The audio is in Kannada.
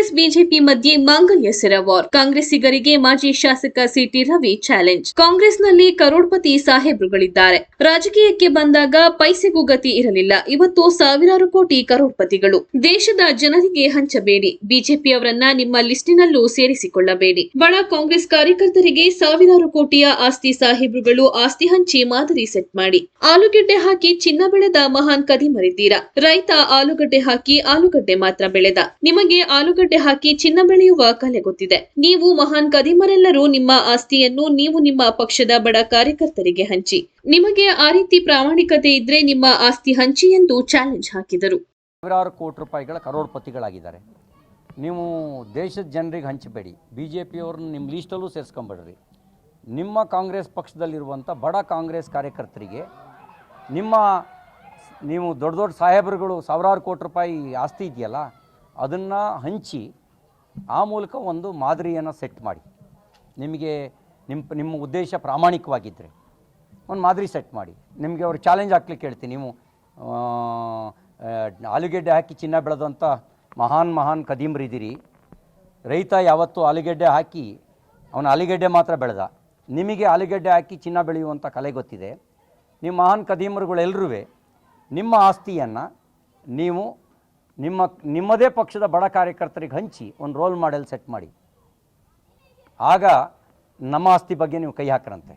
ಕಾಂಗ್ರೆಸ್, ಬಿಜೆಪಿ ಮಧ್ಯೆ ಮಾಂಗಲ್ಯ ಸೆರವಾರ್. ಕಾಂಗ್ರೆಸ್ಸಿಗರಿಗೆ ಮಾಜಿ ಶಾಸಕ ಸಿಟಿ ರವಿ ಚಾಲೆಂಜ್. ಕಾಂಗ್ರೆಸ್ನಲ್ಲಿ ಕರೋಡ್ಪತಿ ಸಾಹೇಬ್ರುಗಳಿದ್ದಾರೆ. ರಾಜಕೀಯಕ್ಕೆ ಬಂದಾಗ ಪೈಸೆಗೂ ಗತಿ ಇರಲಿಲ್ಲ. ಇವತ್ತು ಸಾವಿರಾರು ಕೋಟಿ ಕರೋಡ್ಪತಿಗಳು. ದೇಶದ ಜನರಿಗೆ ಹಂಚಬೇಡಿ. ಬಿಜೆಪಿಯವರನ್ನ ನಿಮ್ಮ ಲಿಸ್ಟಿನಲ್ಲೂ ಸೇರಿಸಿಕೊಳ್ಳಬೇಡಿ. ಬಡ ಕಾಂಗ್ರೆಸ್ ಕಾರ್ಯಕರ್ತರಿಗೆ ಸಾವಿರಾರು ಕೋಟಿಯ ಆಸ್ತಿ ಸಾಹೇಬ್ರುಗಳು ಆಸ್ತಿ ಹಂಚಿ ಮಾದರಿ ಸೆಟ್ ಮಾಡಿ. ಆಲೂಗಡ್ಡೆ ಹಾಕಿ ಚಿನ್ನ ಬೆಳೆದ ಮಹಾನ್ ಕದಿ ಮರಿದ್ದೀರಾ ರೈತ ಆಲೂಗಡ್ಡೆ ಹಾಕಿ ಆಲೂಗಡ್ಡೆ ಮಾತ್ರ ಬೆಳೆದ. ನಿಮಗೆ ಆಲೂಗಡ್ಡೆ ಹಾಕಿ ಚಿನ್ನ ಬೆಳೆಯುವ ಕಲೆ ಗೊತ್ತಿದೆ. ನೀವು ಮಹಾನ್ ಕದಿಮರೆಲ್ಲರೂ ನಿಮ್ಮ ಆಸ್ತಿಯನ್ನು ನೀವು ನಿಮ್ಮ ಪಕ್ಷದ ಬಡ ಕಾರ್ಯಕರ್ತರಿಗೆ ಹಂಚಿ. ನಿಮಗೆ ಆ ರೀತಿ ಪ್ರಾಮಾಣಿಕತೆ ಇದ್ರೆ ನಿಮ್ಮ ಆಸ್ತಿ ಹಂಚಿ ಎಂದು ಚಾಲೆಂಜ್ ಹಾಕಿದರು. ಸಾವಿರಾರು ಕೋಟಿ ರೂಪಾಯಿಗಳ ಕರೋಡ್ಪತಿಗಳಾಗಿದ್ದಾರೆ. ನೀವು ದೇಶದ ಜನರಿಗೆ ಹಂಚಬೇಡಿ. ಬಿ ಜೆ ಪಿಯವ್ರನ್ನ ನಿಮ್ಮ ಲೀಸ್ಟಲ್ಲೂ ಸೇರಿಸ್ಕೊಂಬೇಡ್ರಿ. ನಿಮ್ಮ ಕಾಂಗ್ರೆಸ್ ಪಕ್ಷದಲ್ಲಿರುವಂಥ ಬಡ ಕಾಂಗ್ರೆಸ್ ಕಾರ್ಯಕರ್ತರಿಗೆ ನಿಮ್ಮ ನೀವು ದೊಡ್ಡ ದೊಡ್ಡ ಸಾಹೇಬರುಗಳು ಸಾವಿರಾರು ಕೋಟಿ ರೂಪಾಯಿ ಆಸ್ತಿ ಇದೆಯಲ್ಲ ಅದನ್ನು ಹಂಚಿ ಆ ಮೂಲಕ ಒಂದು ಮಾದರಿಯನ್ನು ಸೆಟ್ ಮಾಡಿ. ನಿಮಗೆ ನಿಮ್ಮ ನಿಮ್ಮ ಉದ್ದೇಶ ಪ್ರಾಮಾಣಿಕವಾಗಿದ್ದರೆ ಒಂದು ಮಾದರಿ ಸೆಟ್ ಮಾಡಿ. ನಿಮಗೆ ಅವ್ರು ಚಾಲೆಂಜ್ ಹಾಕ್ಲಿಕ್ಕೆ ಹೇಳ್ತೀನಿ. ನೀವು ಆಲೂಗೆಡ್ಡೆ ಹಾಕಿ ಚಿನ್ನ ಬೆಳೆದಂಥ ಮಹಾನ್ ಮಹಾನ್ ಕದೀಮ್ರಿದ್ದೀರಿ ರೈತ ಯಾವತ್ತೂ ಆಲೂಗೆಡ್ಡೆ ಹಾಕಿ ಅವನು ಆಲೂಗೆಡ್ಡೆ ಮಾತ್ರ ಬೆಳೆದ. ನಿಮಗೆ ಆಲೂಗೆಡ್ಡೆ ಹಾಕಿ ಚಿನ್ನ ಬೆಳೆಯುವಂಥ ಕಲೆ ಗೊತ್ತಿದೆ. ನಿಮ್ಮ ಮಹಾನ್ ಕದೀಮರುಗಳೆಲ್ಲರೂ ನಿಮ್ಮ ಆಸ್ತಿಯನ್ನು ನೀವು ನಿಮ್ಮ, ನಿಮ್ಮದೇ ಪಕ್ಷದ ಬಡ ಕಾರ್ಯಕರ್ತರಿಗೆ ಹಂಚಿ, ಒಂದು ರೋಲ್ ಮಾಡೆಲ್ ಸೆಟ್ ಮಾಡಿ. ಆಗ ನಮ್ಮ ಆಸ್ತಿ ಬಗ್ಗೆ ನೀವು ಕೈ ಹಾಕ್ರಂತೆ.